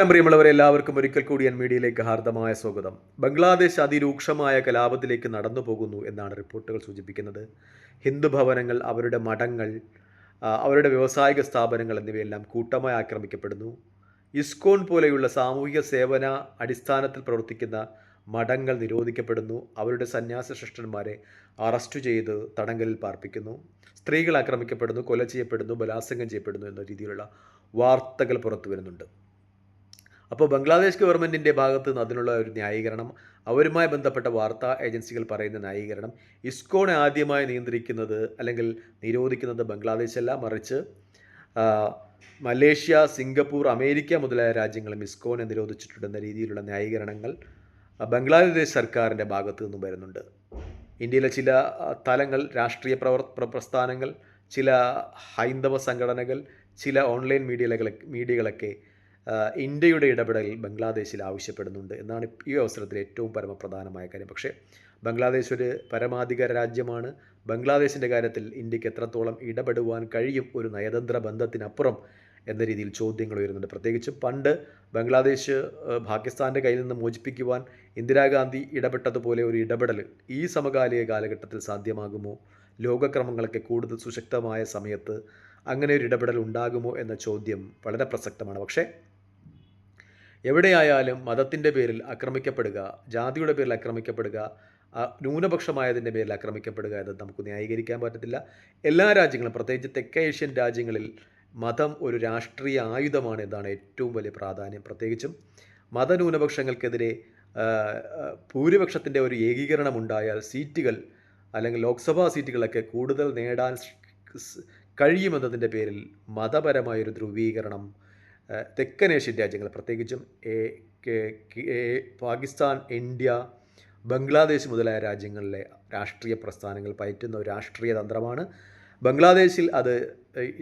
പ്രിയമുള്ളവരെ എല്ലാവർക്കും ഒരിക്കൽ കൂടി എൻ മീഡിയയിലേക്ക് ഹാർദമായ സ്വാഗതം. ബംഗ്ലാദേശ് അതിരൂക്ഷമായ കലാപത്തിലേക്ക് നടന്നു പോകുന്നു എന്നാണ് റിപ്പോർട്ടുകൾ സൂചിപ്പിക്കുന്നത്. ഹിന്ദു ഭവനങ്ങൾ അവരുടെ മഠങ്ങൾ അവരുടെ വ്യാവസായിക സ്ഥാപനങ്ങൾ എന്നിവയെല്ലാം കൂട്ടമായി ആക്രമിക്കപ്പെടുന്നു. ഇസ്കോൺ പോലെയുള്ള സാമൂഹിക സേവന അടിസ്ഥാനത്തിൽ പ്രവർത്തിക്കുന്ന മഠങ്ങൾ നിരോധിക്കപ്പെടുന്നു. അവരുടെ സന്യാസ ശ്രേഷ്ഠന്മാരെ അറസ്റ്റ് ചെയ്ത് തടങ്കലിൽ പാർപ്പിക്കുന്നു. സ്ത്രീകൾ ആക്രമിക്കപ്പെടുന്നു കൊല ചെയ്യപ്പെടുന്നു ബലാത്സംഗം ചെയ്യപ്പെടുന്നു എന്ന രീതിയിലുള്ള വാർത്തകൾ പുറത്തു വരുന്നുണ്ട് അപ്പോൾ ബംഗ്ലാദേശ് ഗവൺമെന്റിന്റെ ഭാഗത്ത് നിന്ന് അതിനുള്ള ഒരു ന്യായീകരണം അവരുമായി ബന്ധപ്പെട്ട വാർത്താ ഏജൻസികൾ പറയുന്ന ന്യായീകരണം ഇസ്കോണെ ആദ്യമായി നിയന്ത്രിക്കുന്നത് അല്ലെങ്കിൽ നിരോധിക്കുന്നത് ബംഗ്ലാദേശ് അല്ല മറിച്ച് മലേഷ്യ സിംഗപ്പൂർ അമേരിക്ക മുതലായ രാജ്യങ്ങളും ഇസ്കോനെ നിരോധിച്ചിട്ടുണ്ടെന്ന രീതിയിലുള്ള ന്യായീകരണങ്ങൾ ബംഗ്ലാദേശ് സർക്കാരിന്റെ ഭാഗത്തു നിന്നും വരുന്നുണ്ട്. ഇന്ത്യയിലെ ചില തലങ്ങൾ രാഷ്ട്രീയ പ്രവർ പ്രസ്ഥാനങ്ങൾ ചില ഹൈന്ദവ സംഘടനകൾ ചില ഓൺലൈൻ മീഡിയകളെ മീഡിയകളൊക്കെ ആ, ഇന്ത്യയുടെ ഇടപെടൽ ബംഗ്ലാദേശിൽ ആവശ്യപ്പെടുന്നുണ്ട് എന്നാണ് ഈ അവസരത്തിൽ ഏറ്റവും പരമപ്രധാനമായ കാര്യം. പക്ഷേ ബംഗ്ലാദേശ് ഒരു പരമാധികാര രാജ്യമാണ്. ബംഗ്ലാദേശിന്റെ കാര്യത്തിൽ ഇന്ത്യയ്ക്ക് എത്രത്തോളം ഇടപെടുവാൻ കഴിയും ഒരു നയതന്ത്ര ബന്ധത്തിനപ്പുറം എന്ന രീതിയിൽ ചോദ്യങ്ങൾ ഉയരുന്നുണ്ട്. പ്രത്യേകിച്ച് പണ്ട് ബംഗ്ലാദേശ് പാകിസ്ഥാന്റെ കയ്യിൽ നിന്ന് മോചിപ്പിക്കുവാൻ ഇന്ദിരാഗാന്ധി ഇടപെട്ടതുപോലെ ഒരു ഇടപെടൽ ഈ സമകാലിക കാലഘട്ടത്തിൽ സാധ്യമാകുമോ? ലോകക്രമങ്ങളൊക്കെ കൂടുതൽ സുശക്തമായ സമയത്ത് അങ്ങനെ ഒരു ഇടപെടൽ ഉണ്ടാകുമോ എന്ന ചോദ്യം വളരെ പ്രസക്തമാണ്. പക്ഷേ എവിടെയായാലും മതത്തിന്റെ പേരിൽ ആക്രമിക്കപ്പെടുക ജാതിയുടെ പേരിൽ ആക്രമിക്കപ്പെടുക ന്യൂനപക്ഷമായതിന്റെ പേരിൽ ആക്രമിക്കപ്പെടുക എന്നത് നമുക്ക് ന്യായീകരിക്കാൻ പറ്റത്തില്ല. എല്ലാ രാജ്യങ്ങളും പ്രത്യേകിച്ച് തെക്കേ ഏഷ്യൻ രാജ്യങ്ങളിൽ മതം ഒരു രാഷ്ട്രീയ ആയുധമാണ് എന്നാണ് ഏറ്റവും വലിയ പ്രാധാന്യം. പ്രത്യേകിച്ചും മതന്യൂനപക്ഷങ്ങൾക്കെതിരെ ഭൂരിപക്ഷത്തിന്റെ ഒരു ഏകീകരണം ഉണ്ടായാൽ സീറ്റുകൾ അല്ലെങ്കിൽ ലോക്സഭാ സീറ്റുകളൊക്കെ കൂടുതൽ നേടാൻ കഴിയുമെന്നതിന്റെ പേരിൽ മതപരമായൊരു ധ്രുവീകരണം തെക്കൻ ഏഷ്യൻ രാജ്യങ്ങൾ പ്രത്യേകിച്ചും പാകിസ്ഥാൻ ഇന്ത്യ ബംഗ്ലാദേശ് മുതലായ രാജ്യങ്ങളിലെ രാഷ്ട്രീയ പ്രസ്ഥാനങ്ങൾ പയറ്റുന്ന ഒരു രാഷ്ട്രീയ തന്ത്രമാണ്. ബംഗ്ലാദേശിൽ അത്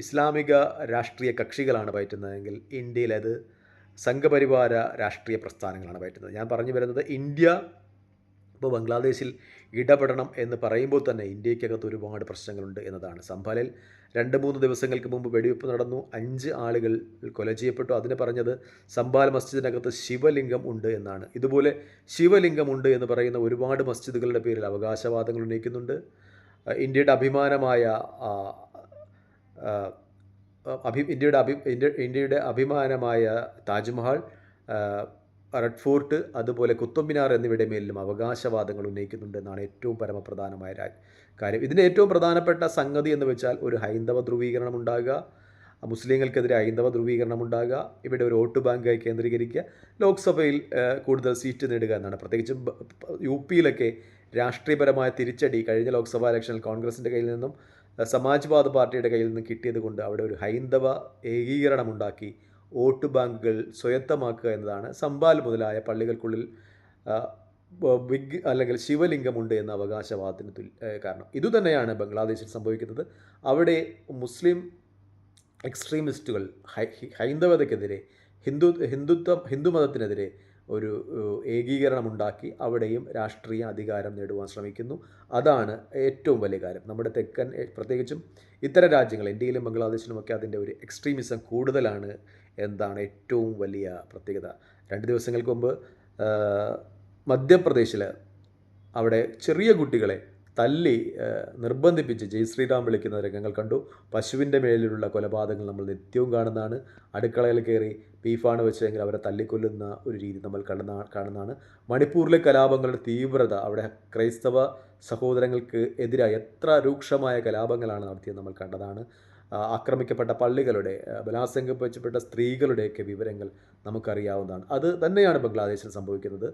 ഇസ്ലാമിക രാഷ്ട്രീയ കക്ഷികളാണ് പയറ്റുന്നതെങ്കിൽ ഇന്ത്യയിൽ അത് സംഘപരിവാര രാഷ്ട്രീയ പ്രസ്ഥാനങ്ങളാണ് പയറ്റുന്നത്. ഞാൻ പറഞ്ഞു വരുന്നത് ഇന്ത്യ ഇപ്പോൾ ബംഗ്ലാദേശിൽ ഇടപെടണം എന്ന് പറയുമ്പോൾ തന്നെ ഇന്ത്യക്കകത്ത് ഒരുപാട് പ്രശ്നങ്ങളുണ്ട് എന്നതാണ്. സംഭാലിൽ രണ്ട് മൂന്ന് ദിവസങ്ങൾക്ക് മുമ്പ് വെടിവെപ്പ് നടന്നു. അഞ്ച് ആളുകൾ കൊല ചെയ്യപ്പെട്ടു. അതിന് പറഞ്ഞത് സംഭാൽ മസ്ജിദിനകത്ത് ശിവലിംഗം ഉണ്ട് എന്നാണ്. ഇതുപോലെ ശിവലിംഗം ഉണ്ട് എന്ന് പറയുന്ന ഒരുപാട് മസ്ജിദുകളുടെ പേരിൽ അവകാശവാദങ്ങൾ ഉന്നയിക്കുന്നുണ്ട്. ഇന്ത്യയുടെ അഭിമാനമായ അഭി ഇന്ത്യയുടെ അഭി ഇന്ത്യ ഇന്ത്യയുടെ അഭിമാനമായ താജ്മഹൽ റെഡ് ഫോർട്ട് അതുപോലെ കുത്തുമ്പിനാർ എന്നിവയുടെ മേലിലും അവകാശവാദങ്ങൾ ഉന്നയിക്കുന്നുണ്ട് എന്നാണ് ഏറ്റവും പരമപ്രധാനമായ കാര്യം. ഇതിന്റെ ഏറ്റവും പ്രധാനപ്പെട്ട സംഗതി എന്ന് വെച്ചാൽ ഒരു ഹൈന്ദവ ധ്രുവീകരണം ഉണ്ടാകുക മുസ്ലിങ്ങൾക്കെതിരെ ഹൈന്ദവ ധ്രുവീകരണം ഉണ്ടാകുക ഇവിടെ ഒരു വോട്ട് ബാങ്കായി കേന്ദ്രീകരിക്കുക ലോക്സഭയിൽ കൂടുതൽ സീറ്റ് നേടുക എന്നാണ്. പ്രത്യേകിച്ചും യു പിയിലൊക്കെ രാഷ്ട്രീയപരമായ തിരിച്ചടി കഴിഞ്ഞ ലോക്സഭാ ഇലക്ഷനിൽ കോൺഗ്രസിന്റെ കയ്യിൽ നിന്നും സമാജ്വാദ് പാർട്ടിയുടെ കയ്യിൽ നിന്നും കിട്ടിയത് കൊണ്ട് അവിടെ ഒരു ഹൈന്ദവ ഏകീകരണം ഉണ്ടാക്കി വോട്ട് ബാങ്കുകൾ സ്വയത്തമാക്കുക എന്നതാണ്. സമ്പാൽ മുതലായ പള്ളികൾക്കുള്ളിൽ വിഗ് അല്ലെങ്കിൽ ശിവലിംഗമുണ്ട് എന്ന അവകാശവാദത്തിന് തുല്യ കാരണം. ഇതുതന്നെയാണ് ബംഗ്ലാദേശിൽ സംഭവിക്കുന്നത്. അവിടെ മുസ്ലിം എക്സ്ട്രീമിസ്റ്റുകൾ ഹൈന്ദവതയ്ക്കെതിരെ ഹിന്ദു ഹിന്ദുത്വം ഹിന്ദുമതത്തിനെതിരെ ഒരു ഏകീകരണം ഏകീകരണമുണ്ടാക്കി അവിടെയും രാഷ്ട്രീയ അധികാരം നേടുവാൻ ശ്രമിക്കുന്നു. അതാണ് ഏറ്റവും വലിയ കാര്യം. നമ്മുടെ തെക്കൻ പ്രത്യേകിച്ചും ഇത്തരം രാജ്യങ്ങൾ ഇന്ത്യയിലും ബംഗ്ലാദേശിലുമൊക്കെ അതിന്റെ ഒരു എക്സ്ട്രീമിസം കൂടുതലാണ് എന്താണ് ഏറ്റവും വലിയ പ്രത്യേകത. രണ്ട് ദിവസങ്ങൾക്ക് മുമ്പ് മധ്യപ്രദേശിൽ അവിടെ ചെറിയ കുട്ടികളെ തല്ലി നിർബന്ധിപ്പിച്ച് ജയ് ശ്രീറാം വിളിക്കുന്ന രംഗങ്ങൾ കണ്ടു. പശുവിന്റെ മേലിലുള്ള കൊലപാതകങ്ങൾ നമ്മൾ നിത്യവും കാണുന്നതാണ്. അടുക്കളയിൽ കയറി ബീഫാണ് വെച്ചെങ്കിൽ അവരെ തല്ലിക്കൊല്ലുന്ന ഒരു രീതി നമ്മൾ കാണുന്ന കാണുന്നതാണ്. മണിപ്പൂരിലെ കലാപങ്ങളുടെ തീവ്രത അവിടെ ക്രൈസ്തവ സഹോദരങ്ങൾക്ക് എതിരായി എത്ര രൂക്ഷമായ കലാപങ്ങളാണ് നടത്തിയത് നമ്മൾ കണ്ടതാണ്. ആക്രമിക്കപ്പെട്ട പള്ളികളുടെ ബലാത്സംഗിക്കപ്പെട്ട സ്ത്രീകളുടെയൊക്കെ വിവരങ്ങൾ നമുക്കറിയാവുന്നതാണ്. അത് തന്നെയാണ് ബംഗ്ലാദേശിൽ സംഭവിക്കുന്നത്.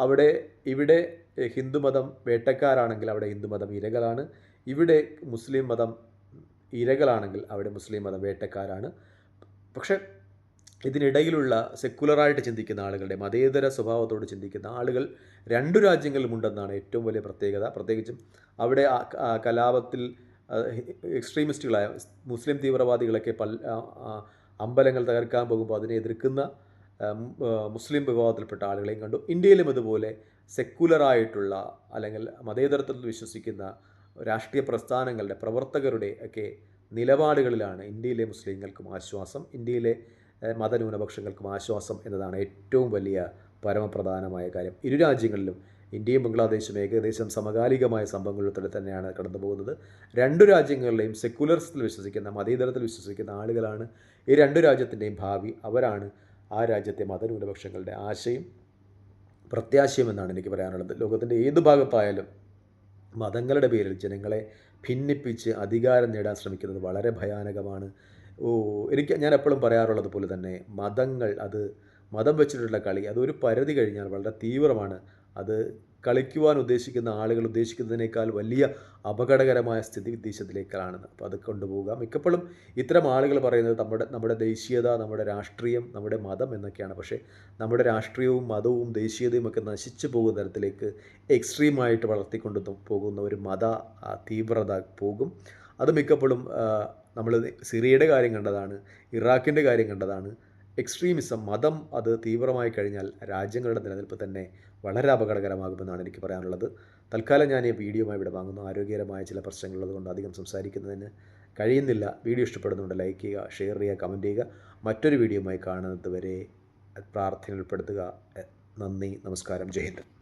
അവിടെ ഇവിടെ ഹിന്ദുമതം വേട്ടക്കാരാണെങ്കിൽ അവിടെ ഹിന്ദുമതം ഇരകളാണ്. ഇവിടെ മുസ്ലിം മതം ഇരകളാണെങ്കിൽ അവിടെ മുസ്ലിം മതം വേട്ടക്കാരാണ്. പക്ഷെ ഇതിനിടയിലുള്ള സെക്കുലറായിട്ട് ചിന്തിക്കുന്ന ആളുകളുടെ മതേതര സ്വഭാവത്തോട് ചിന്തിക്കുന്ന ആളുകൾ രണ്ടു രാജ്യങ്ങളിലുമുണ്ടെന്നാണ് ഏറ്റവും വലിയ പ്രത്യേകത. പ്രത്യേകിച്ചും അവിടെ കലാപത്തിൽ എക്സ്ട്രീമിസ്റ്റുകളായ മുസ്ലിം തീവ്രവാദികളൊക്കെ ആ, അമ്പലങ്ങൾ തകർക്കാൻ പോകുമ്പോൾ അതിനെ എതിർക്കുന്ന മുസ്ലിം വിഭാഗത്തിൽപ്പെട്ട ആളുകളെയും കണ്ടു. ഇന്ത്യയിലും ഇതുപോലെ സെക്കുലറായിട്ടുള്ള അല്ലെങ്കിൽ മതേതരത്വത്തിൽ വിശ്വസിക്കുന്ന രാഷ്ട്രീയ പ്രസ്ഥാനങ്ങളുടെ പ്രവർത്തകരുടെ ഒക്കെ നിലപാടുകളിലാണ് ഇന്ത്യയിലെ മുസ്ലിങ്ങൾക്കും ആശ്വാസം ഇന്ത്യയിലെ മതന്യൂനപക്ഷങ്ങൾക്കും ആശ്വാസം എന്നതാണ് ഏറ്റവും വലിയ പരമപ്രധാനമായ കാര്യം. ഇരു രാജ്യങ്ങളിലും ഇന്ത്യയും ബംഗ്ലാദേശും ഏകദേശം സമകാലികമായ സംഭവങ്ങളിലൂടെ തന്നെയാണ് കടന്നു പോകുന്നത്. രണ്ടു രാജ്യങ്ങളിലെയും സെക്കുലർസിൽ വിശ്വസിക്കുന്ന മതേതരത്തിൽ വിശ്വസിക്കുന്ന ആളുകളാണ് ഈ രണ്ടു രാജ്യത്തിന്റെയും ഭാവി. അവരാണ് ആ രാജ്യത്തെ മതന്യൂനപക്ഷങ്ങളുടെ ആശയം പ്രത്യാശയും എന്നാണ് എനിക്ക് പറയാനുള്ളത്. ലോകത്തിന്റെ ഏത് ഭാഗത്തായാലും മതങ്ങളുടെ പേരിൽ ജനങ്ങളെ ഭിന്നിപ്പിച്ച് അധികാരം നേടാൻ ശ്രമിക്കുന്നത് വളരെ ഭയാനകമാണ്. ഓ എനിക്ക് ഞാൻ എപ്പോഴും പറയാറുള്ളത് പോലെ തന്നെ മതങ്ങൾ അത് മതം വെച്ചിട്ടുള്ള കളി അതൊരു പരിധി കഴിഞ്ഞാൽ വളരെ തീവ്രമാണ്. അത് കളിക്കുവാൻ ഉദ്ദേശിക്കുന്ന ആളുകൾ ഉദ്ദേശിക്കുന്നതിനേക്കാൾ വലിയ അപകടകരമായ സ്ഥിതി വിദേശത്തിലേക്കാണെന്ന് അപ്പോൾ അത് കൊണ്ടുപോകുക മിക്കപ്പോഴും ഇത്തരം ആളുകൾ പറയുന്നത് നമ്മുടെ നമ്മുടെ ദേശീയത നമ്മുടെ രാഷ്ട്രീയം നമ്മുടെ മതം എന്നൊക്കെയാണ്. പക്ഷേ നമ്മുടെ രാഷ്ട്രീയവും മതവും ദേശീയതയും ഒക്കെ നശിച്ചു പോകുന്ന തരത്തിലേക്ക് എക്സ്ട്രീമായിട്ട് വളർത്തിക്കൊണ്ട് പോകുന്ന ഒരു മത തീവ്രത പോകും. അത് മിക്കപ്പോഴും നമ്മൾ സിറിയയുടെ കാര്യം കണ്ടതാണ് ഇറാഖിന്റെ കാര്യം കണ്ടതാണ് എക്സ്ട്രീമിസം മതം അത് തീവ്രമായി കഴിഞ്ഞാൽ രാജ്യങ്ങളുടെ നിലനിൽപ്പ് തന്നെ വളരെ അപകടകരമാകുമെന്നാണ് എനിക്ക് പറയാനുള്ളത്. തൽക്കാലം ഞാൻ ഈ വീഡിയോമായി ഇവിടെ വാങ്ങുന്നു. ആരോഗ്യകരമായ ചില പ്രശ്നങ്ങളുള്ളത് കൊണ്ട് അധികം സംസാരിക്കുന്നതിന് കഴിയുന്നില്ല. വീഡിയോ ഇഷ്ടപ്പെടുന്നുണ്ട് ലൈക്ക് ചെയ്യുക ഷെയർ ചെയ്യുക കമന്റ് ചെയ്യുക. മറ്റൊരു വീഡിയോയുമായി കാണുന്നത് വരെ പ്രാർത്ഥന ഉൾപ്പെടുത്തുക. നന്ദി നമസ്കാരം. ജയ് ഹിന്ദ്.